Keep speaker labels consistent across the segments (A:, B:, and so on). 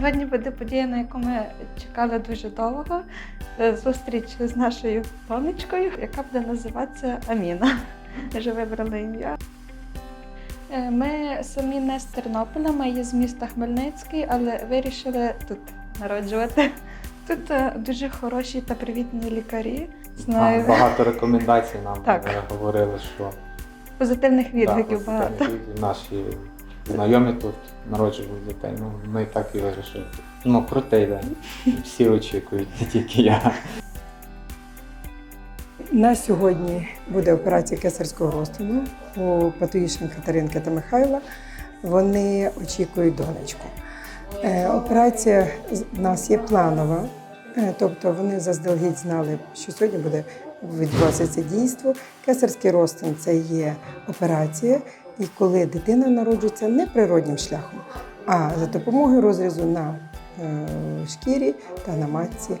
A: Сьогодні буде подія, на яку ми чекали дуже довго. Е, Зустріч з нашою донечкою, яка буде називатися Аміна. Вже вибрали ім'я. Е, Ми самі не з Тернополя, ми є з міста Хмельницький, але вирішили тут народжувати. Тут е, дуже хороші та привітні лікарі. Знаю,
B: А, багато рекомендацій нам
A: Так.
B: говорили, що
A: позитивних
B: да,
A: відгуків багато.
B: позитивні наші знайомі тут народжували дітей. Ну, ми так і вирішили. Ну, крутий день. Всі очікують, не тільки я.
C: На сьогодні буде операція кесарського розтину у Патуїшин Катеринки та Михайла. Вони очікують донечку. Е, Операція в нас є планова, е, тобто вони заздалегідь знали, що сьогодні буде відбуватися це дійство. Кесарський розтин це є операція, і коли дитина народжується не природнім шляхом, а за допомогою розрізу на е, шкірі та на матці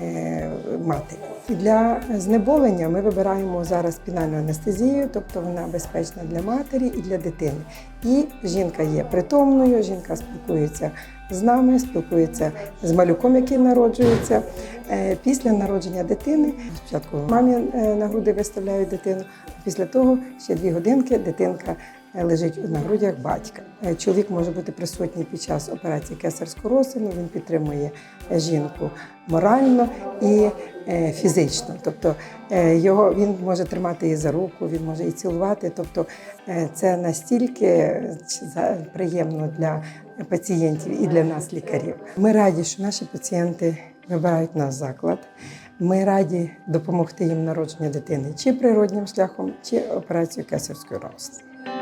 C: е, матері. Для знеболення ми вибираємо зараз спінальну анестезію, тобто вона безпечна для матері і для дитини. І жінка є притомною, жінка спілкується з нами, спілкується з малюком, який народжується. Е, Після народження дитини спочатку мамі на груди виставляють дитину, після того ще дві годинки дитинка е, лежить на грудях батька. Е, Чоловік може бути присутній під час операції кесарського розтину. Він підтримує е, жінку морально і фізично. Тобто його він може тримати її за руку, він може її цілувати. Тобто це настільки приємно для пацієнтів і для нас, лікарів. Ми раді, що наші пацієнти вибирають наш заклад. Ми раді допомогти їм народження дитини чи природнім шляхом, чи операцією кесарської розтину.